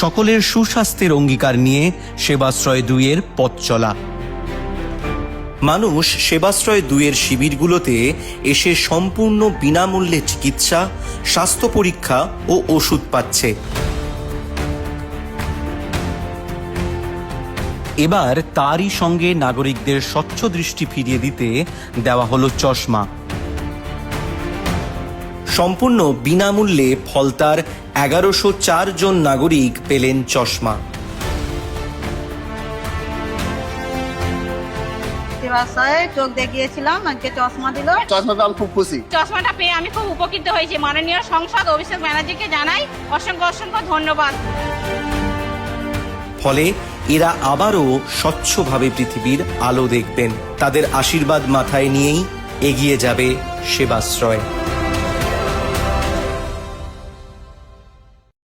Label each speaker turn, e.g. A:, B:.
A: সকলের সুস্বাস্থ্যের অঙ্গীকার নিয়ে সেবাশ্রয় দুইয়ের পথ চলা। মানুষ সেবাশ্রয় দুইয়ের শিবিরগুলোতে এসে সম্পূর্ণ বিনামূল্যে চিকিৎসা, স্বাস্থ্য পরীক্ষা ও ওষুধ পাচ্ছে। এবার তারই সঙ্গে নাগরিকদের স্বচ্ছ দৃষ্টি ফিরিয়ে দিতে দেওয়া হলো চশমা। সম্পূর্ণ বিনামূল্যে ফলতার এগারোশো চার জন নাগরিক পেলেন চশমা।
B: চোখ দেখিয়েছিলাম আজকে চশমা দিল।
C: চশমা পেয়ে আমি খুব খুশি।
D: চশমাটা পেয়ে আমি খুব উপকৃত হয়েছি। মাননীয় সংসদ অভিষেক ব্যানার্জিকে জানাই অসংখ্য অসংখ্য ধন্যবাদ।
A: ফলে এরা আবারও স্বচ্ছভাবে পৃথিবীর আলো দেখবেন। তাদের আশীর্বাদ মাথায় নিয়েই এগিয়ে যাবে সেবাশ্রয়।